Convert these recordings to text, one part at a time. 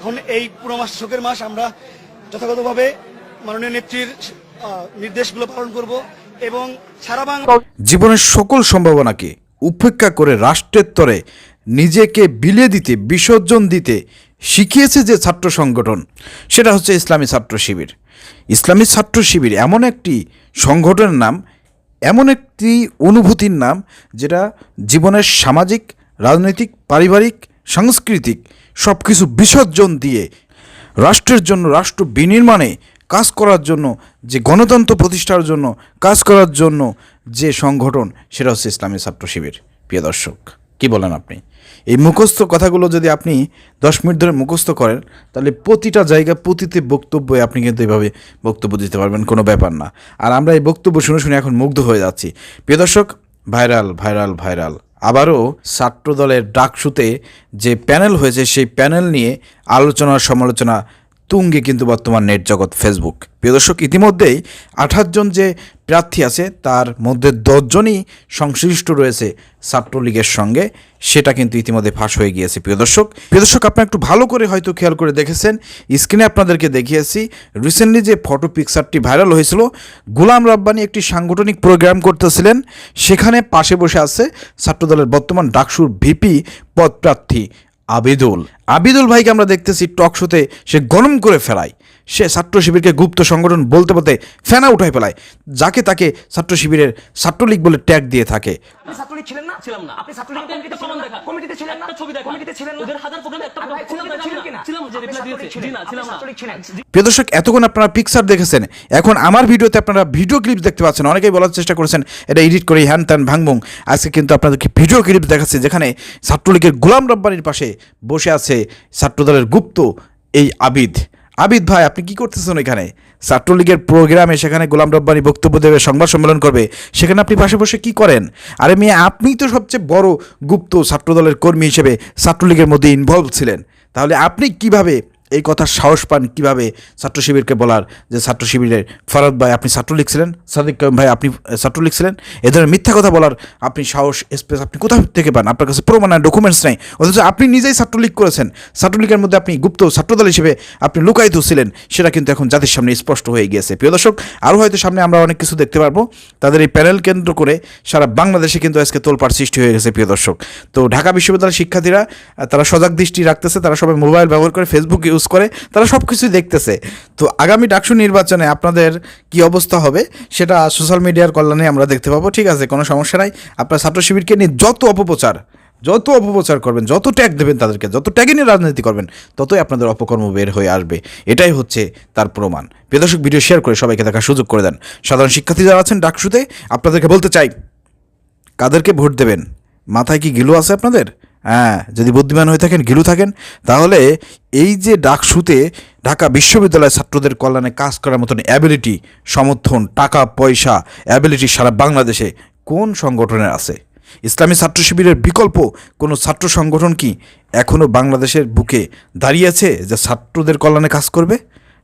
এখন এই পুরো মাস, শোকের মাস, আমরা যথাযথভাবে মাননীয় নেত্রীর নির্দেশগুলো পালন করব এবং সারা বাংলা জীবনের সকল সম্ভাবনাকে উপেক্ষা করে রাষ্ট্রের তরে নিজেকে বিলিয়ে দিতে, বিসর্জন দিতে শিখিয়েছে যে ছাত্র সংগঠন, সেটা হচ্ছে ইসলামী ছাত্র শিবির। ইসলামী ছাত্র শিবির এমন একটি সংগঠনের নাম, এমন একটি অনুভূতির নাম, যেটা জীবনের সামাজিক, রাজনৈতিক, পারিবারিক সাংস্কৃতিক সব কিছু বিসর্জন দিয়ে রাষ্ট্রের জন্য, রাষ্ট্র বিনির্মাণে কাজ করার জন্য, যে গণতন্ত্র প্রতিষ্ঠার জন্য কাজ করার জন্য যে সংগঠন, সেটা হচ্ছে ইসলামী ছাত্র শিবির। প্রিয় দর্শক, কি বলেন আপনি? এই মুখস্থ কথাগুলো যদি আপনি দশ মিনিট ধরে মুখস্থ করেন, তাহলে প্রতিটা জায়গা, প্রতিটি বক্তব্যে আপনি কিন্তু এইভাবে বক্তব্য দিতে পারবেন, কোনো ব্যাপার না। আর আমরা এই বক্তব্য শুনে শুনে এখন মুগ্ধ হয়ে যাচ্ছি। প্রিয় দর্শক, ভাইরাল ভাইরাল ভাইরাল। আবারও ছাত্র দলের ডাকসুতে যে প্যানেল হয়েছে, সেই প্যানেল নিয়ে আলোচনা সমালোচনা তুঙ্গে কিন্তু বর্তমান নেট জগৎ ফেসবুক। প্রিয় দর্শক, ইতিমধ্যেই আঠাশ জন যে প্রার্থী আছে, তার মধ্যে দশজনই সংশ্লিষ্ট রয়েছে ছাত্রলীগের সঙ্গে। সেটা কিন্তু ইতিমধ্যে ফাঁস হয়ে গিয়েছে। প্রিয় দর্শক প্রিয় দর্শক, আপনারা একটু ভালো করে হয়তো খেয়াল করে দেখেছেন, স্ক্রিনে আপনাদেরকে দেখিয়েছি রিসেন্টলি যে ফটো পিকচারটি ভাইরাল হয়েছিল, গুলাম রাব্বানি একটি সাংগঠনিক প্রোগ্রাম করতেছিলেন। সেখানে পাশে বসে আছে ছাত্রদলের বর্তমান ডাকসুর ভিপি পদপ্রার্থী আবিদুল। আবিদুল ভাইকে আমরা দেখতেছি টক শোতে সে গরম করে ফেলায়। সে ছাত্র শিবিরকে গুপ্ত সংগঠন বলতে বলতে ফেনা উঠায় ফেলায় যাকে তাকে ছাত্র শিবিরের ছাত্রলীগ বলে ট্যাগ দিয়ে থাকে। আপনি ছাত্রলীগ ছিলেন না? ছিলাম না। আপনি ছাত্রলীগ কমিটিতে ছিলেন না? কমিটিতে ছিলেন না? ছবি দেখান। কমিটিতে ছিলেন না? ওদের হাজার প্রোগ্রামে একটা আর ভাই, ছিলাম না, কমিটিতে ছিলেন কিনা? ছিলাম যে আপনি দিয়েছে। জি না, ছিলাম না। প্রিয় দর্শক এতক্ষণ আপনারা পিকচার দেখেছেন। এখন আমার ভিডিওতে আপনারা ভিডিও ক্লিপ দেখতে পাচ্ছেন। অনেকেই বলার চেষ্টা করেছেন এটা এডিট করে হ্যান ত্যান ভাঙবুং। আজকে কিন্তু আপনাদেরকে ভিডিও ক্লিপ দেখাচ্ছে যেখানে ছাত্রলীগের গোলাম রব্বানির পাশে বসে আছে ছাত্রদলের গুপ্ত এই আবিদ। আবিদ ভাই, আপনি কি করতেছেন এখানে? ছাত্রলীগের প্রোগ্রামে সেখানে গোলাম রব্বানি বক্তব্য দেবে, সংবাদ সম্মেলন করবে, সেখানে আপনি পাশে বসে কি করেন? আরে মেয়ে, আপনি তো সবচেয়ে বড় গুপ্ত ছাত্রদলের কর্মী হিসেবে ছাত্রলীগের মধ্যে ইনভলভ ছিলেন। তাহলে আপনি কীভাবে এই কথার সাহস পান কীভাবে ছাত্র শিবিরকে বলার যে ছাত্র শিবিরের ফরাদ ভাই আপনি ছাত্রলীগ ছিলেন সাদিক ভাই আপনি আহ, ছাত্রলীগ ছিলেন এ ধরনের মিথ্যা কথা বলার আপনি সাহস স্পেস আপনি কোথা থেকে পান? আপনার কাছে প্রমাণ ডকুমেন্টস নাই। অথচ আপনি নিজেই ছাত্রলীগ করেছেন। ছাত্রলীগের মধ্যে আপনি গুপ্ত ছাত্রদল হিসেবে আপনি লুকায়িত ছিলেন। সেটা কিন্তু এখন জাতির সামনে স্পষ্ট হয়ে গিয়েছে। প্রিয় দর্শক আরও হয়তো সামনে আমরা অনেক কিছু দেখতে পারব। তাদের এই প্যানেল কেন্দ্র করে সারা বাংলাদেশে কিন্তু আজকে তোলপাড় সৃষ্টি হয়ে গেছে প্রিয় দর্শক। তো ঢাকা বিশ্ববিদ্যালয়ের শিক্ষার্থীরা তারা সজাগ দৃষ্টি রাখতেছে। তারা সবাই মোবাইল ব্যবহার করে ফেসবুক ইউজ করে, তারা সব কিছুই দেখতেছে। তো আগামী ডাকসু নির্বাচনে আপনাদের কি অবস্থা হবে, সেটা সোশ্যাল মিডিয়ার কল্যাণে আমরা দেখতে পাবো, ঠিক আছে? কোনো সমস্যা নাই। আপনার ছাত্র শিবিরকে নিয়ে যত অপপ্রচার যত অপপ্রচার করবেন, যত ট্যাগ দেবেন তাদেরকে, যত ট্যাগে নিয়ে রাজনীতি করবেন, ততই আপনাদের অপকর্ম বের হয়ে আসবে। এটাই হচ্ছে তার প্রমাণ। প্রিয়দর্শক ভিডিও শেয়ার করে সবাইকে দেখার সুযোগ করে দেন। সাধারণ শিক্ষার্থী যারা আছেন ডাকসুতে, আপনাদেরকে বলতে চাই, কাদেরকে ভোট দেবেন? মাথায় কি গিলু আছে আপনাদের? হ্যাঁ যদি বুদ্ধিমান হয়ে থাকেন গিলু থাকেন, তাহলে এই যে ডাকসুতে ঢাকা বিশ্ববিদ্যালয়ের ছাত্রদের কল্যাণে কাজ করার মতন অ্যাবিলিটি সমর্থন, টাকা, পয়সা অ্যাবিলিটি সারা বাংলাদেশে কোন সংগঠনের আছে? ইসলামী ছাত্র শিবিরের বিকল্প কোনো ছাত্র সংগঠন কি এখনও বাংলাদেশের বুকে দাঁড়িয়েছে যে ছাত্রদের কল্যাণে কাজ করবে?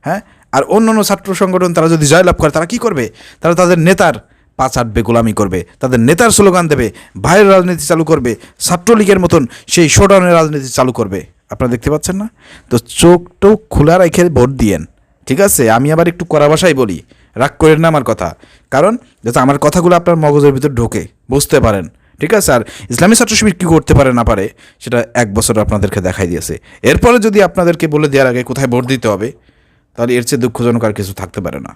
হ্যাঁ আর অন্য অন্য ছাত্র সংগঠন তারা যদি জয়লাভ করে, তারা কি করবে? তারা তাদের নেতার পা চাটবে গোলামি করবে। তাদের নেতার স্লোগান দেবে, ভাইয়ের রাজনীতি চালু করবে, ছাত্রলীগের মতন সেই শোডাউনের রাজনীতি চালু করবে। আপনারা দেখতে পাচ্ছেন না? তো চোখ খোলা রেখে ভোট দিয়েন। ঠিক আছে? আমি আবার একটু কড়া ভাষায় বলি। রাগ করেন না আমার কথা। কারণ যাতে আমার কথাগুলো আপনার মগজের ভিতর ঢোকে, বুঝতে পারেন। ঠিক আছে? আর ইসলামী ছাত্র শিবির কী করতে পারে না পারে, সেটা এক বছর আপনাদেরকে দেখাই দিয়েছে। এরপরে যদি আপনাদেরকে বলে দেওয়ার আগে কোথায় ভোট দিতে হবে, তাহলে এর চেয়ে দুঃখজনক আর কিছু থাকতে পারে না।